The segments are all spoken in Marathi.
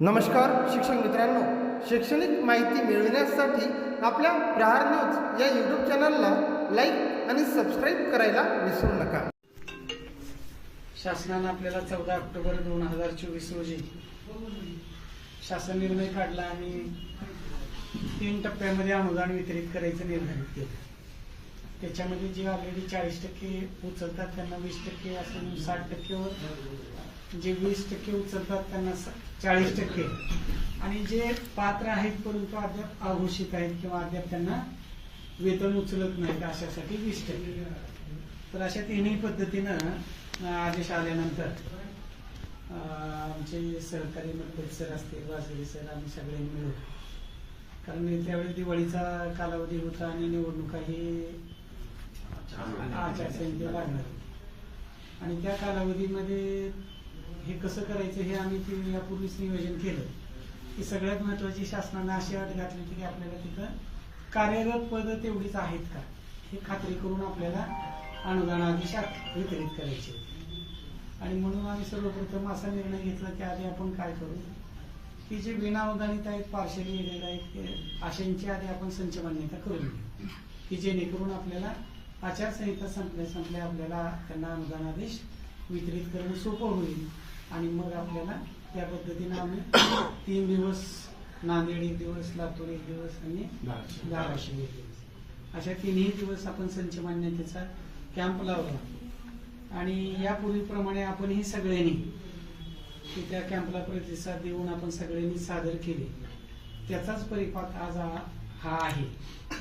नमस्कार शिक्षक मित्रांनो. शैक्षणिक माहिती मिळविण्यासाठी आपल्या प्रहार न्यूज या यूट्यूब चॅनलला लाईक आणि सबस्क्राईब करायला विसरू नका. शासनानं आपल्याला चौदा ऑक्टोबर दोन हजार चोवीस रोजी शासन निर्णय काढला आणि तीन टप्प्यामध्ये अनुदान वितरित करायचं निर्धारित केलं. त्याच्यामध्ये जे ऑलरेडी चाळीस टक्के उचलतात त्यांना वीस टक्के असून साठ टक्केवर जे वीस टक्के उचलतात त्यांना चाळीस टक्के. आणि जे पात्र आहेत परंतु अद्याप अघोषित आहेत किंवा अद्याप त्यांना वेतन उचलत नाहीत अशासाठी वीस टक्के. तर अशा तिन्ही पद्धतीनं आदेश आल्यानंतर आमचे सहकारी मंत्री सर असतील वाजगरी सर आम्ही सगळ्यांनी मिळून. कारण त्यावेळी दिवाळीचा कालावधी होता आणि निवडणुकाही आचारसंहिते लागणार. आणि त्या कालावधीमध्ये हे कसं करायचं हे आम्ही ते यापूर्वीच नियोजन केलं. की सगळ्यात महत्वाची शासनानं अशी अट घातली की आपल्याला तिथं कार्यरत पद तेवढीच आहेत का? हे खात्री करून आपल्याला अनुदान आदेशात वितरित करायचे. आणि म्हणून आम्ही सर्वप्रथम असा निर्णय घेतला की आधी आपण काय करू? की जे विनाअनुदानित आहेत पार्शली एडेड आहेत ते अशांची आधी आपण संच मान्यता करून घेऊ. की जेणेकरून आपल्याला आचारसंहिता संपल्या संपल्या आपल्याला त्यांना अनुदान आदेश वितरित करणं सोपं होईल. आणि मग आपल्याला त्या पद्धतीनं आम्ही तीन दिवस नांदेड एक दिवस लातूर एक दिवस आणि धाराशिव. एक दिवस. अशा तिन्ही दिवस आपण संच मान्यतेचा कॅम्प लावला. आणि यापूर्वीप्रमाणे आपणही सगळ्यांनी की त्या कॅम्पला प्रतिसाद देऊन आपण सगळ्यांनी सादर केले. त्याचाच परिपाक आज हा हा आहे.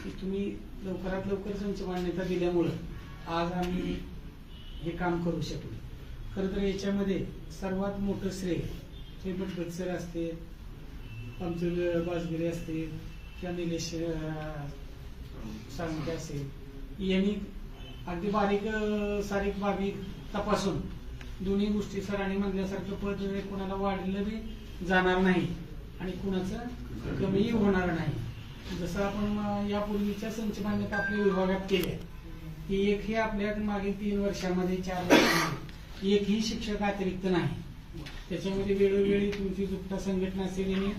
की तुम्ही लवकरात लवकर संच मान्यता दिल्यामुळं आज आम्ही हे काम करू शकलो. खरं तर याच्यामध्ये सर्वात मोठं श्रेय हे भटभट सर असते आमचे बाजगिरे असतील किंवा निलेश सांगते असेल यांनी अगदी बारीक सारीक बाबी तपासून दोन्ही गोष्टी सरांनी म्हणल्यासारखं पद कोणाला वाढलं बी जाणार नाही आणि कुणाचं कमीही होणार नाही. जसं आपण यापूर्वीच्या संच मान्यता आपल्या विभागात केल्या. की हे आपल्या मागील तीन वर्षामध्ये चार वर्षामध्ये. एकही शिक्षक अतिरिक्त नाही. त्याच्यामध्ये वेळोवेळी तुमची जुप्ता संघटना असेल यांनी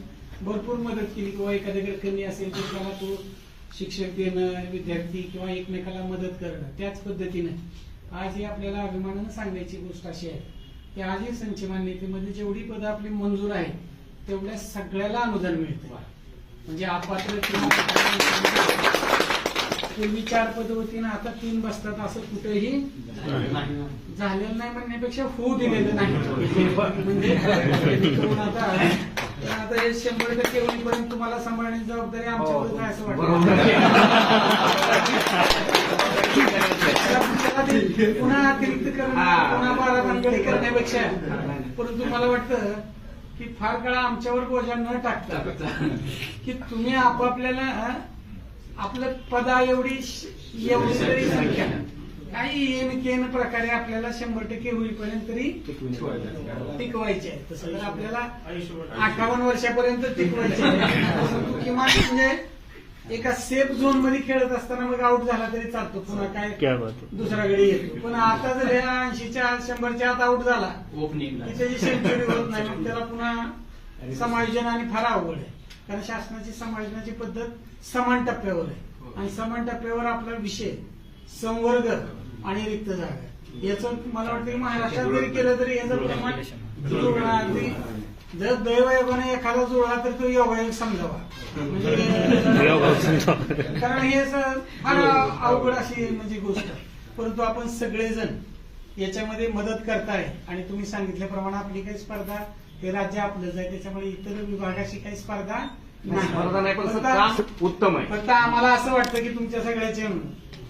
भरपूर मदत केली किंवा एखाद्याकडे कमी असेल तर त्याला तो शिक्षक देणं विद्यार्थी किंवा एकमेकाला मदत करणं त्याच पद्धतीनं. आज ही आपल्याला अभिमानानं सांगायची गोष्ट अशी आहे की आज ही संच मान्यतेमध्ये जेवढी पदं आपली मंजूर आहेत तेवढ्या सगळ्याला अनुदान मिळतं. म्हणजे अपात्र किंवा पूर्वी चार पद होती ना आता तीन बसतात असं कुठेही झालेलं नाही म्हणण्यापेक्षा होऊ दिलेलं नाही. म्हणजे आता हे शंभर टक्के होईपर्यंत तुम्हाला सांभाळण्याची जबाबदारी आमच्यावर आहे असं वाटतं? पुन्हा अतिरिक्त करणं पुन्हा बारा भानगडी करण्यापेक्षा. परंतु मला वाटतं की फार काळ आमच्यावर बोजा न टाकता की तुम्ही आपापल्याला आपलं पदा एवढी एवढी तरी संख्या काही येन केन प्रकारे आपल्याला शंभर टक्के होईपर्यंत तरी टिकवायचे आहे तसं तर आपल्याला अठ्ठावन्न वर्षापर्यंत टिकवायचे आहे. किमान म्हणजे एका सेफ झोनमध्ये खेळत असताना मग आउट झाला तरी चालतो. पुन्हा काय दुसरा गडी येतो पण आता जर ह्या ऐंशीच्या शंभरच्या आत आउट झाला ओपनिंगला की त्याची सेंचुरी होत नाही. मग त्याला पुन्हा समायोजन आणि फार अवघड आहे. कारण शासनाची समायोजनाची पद्धत समान टप्प्यावर आहे. आणि समान टप्प्यावर आपला विषय संवर्ग आणि रिक्त जागा याचं मला वाटतं की महाराष्ट्रात जरी केलं तरी याचं प्रमाण जुळणं अगदी जर दैवयोगाने एखादा जुळला तर तो योगायोग समजावा. म्हणजे कारण हे असं फार अवघड अशी म्हणजे गोष्ट. परंतु आपण सगळेजण याच्यामध्ये मदत करताय आणि तुम्ही सांगितल्याप्रमाणे आपली काही स्पर्धा हे राज्य आपलंच आहे त्याच्यामुळे इतर विभागाशी काही स्पर्धा स्पर्धा नाही पण फक्त- काम उत्तम आहे फक्त आम्हाला असं वाटतं की तुमच्या सगळ्याचे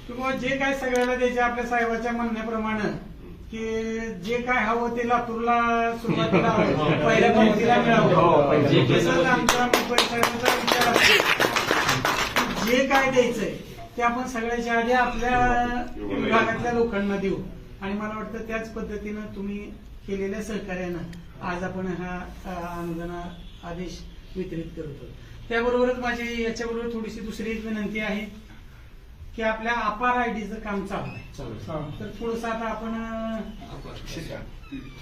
किंवा जे काय सगळ्याला द्यायचे आपल्या साहेबाच्या म्हणण्याप्रमाणे की जे काय हवं ते लातूरला सुरुवातीला. पहिल्या पंक्तीला हो, मिळावं पाहिजे. तसंच आमचा मुंबई साहेबांचा विचार असतो. जे काय द्यायचंय ते आपण सगळ्याच्या आधी आपल्या विभागातल्या लोकांना देऊ आणि मला वाटतं त्याच पद्धतीनं तुम्ही केलेल्या सहकार्यानं आज आपण हा अनुदान आदेश वितरित करतो त्याबरोबरच माझी याच्याबरोबर थोडीशी दुसरी एक विनंती आहे की आपल्या अपार आयडीचं काम चालू आहे. तर थोडंसं आता आपण अं,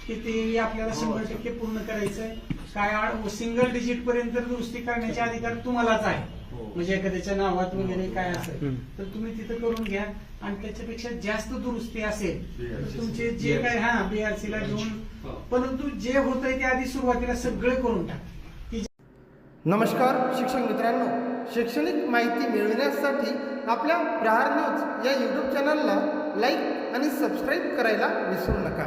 की ते आपल्याला शंभर टक्के पूर्ण करायचंय. काय सिंगल डिजिट पर्यंत दुरुस्ती करण्याचे अधिकार तुम्हालाच आहे हो. म्हणजे एखाद्याच्या नावात वगैरे काय असेल तर तुम्ही तिथं करून घ्या. आणि त्याच्यापेक्षा जास्त दुरुस्ती असेल तर तुमचे जे काय हा बीआरसी ला घेऊन. हो. परंतु जे होतंय ते आधी सुरुवातीला सगळे करून टाक. नमस्कार शिक्षक मित्रांनो. शैक्षणिक माहिती मिळविण्यासाठी आपल्या प्रहार न्यूज या यूट्यूब चॅनलला लाईक आणि सबस्क्राईब करायला विसरू नका.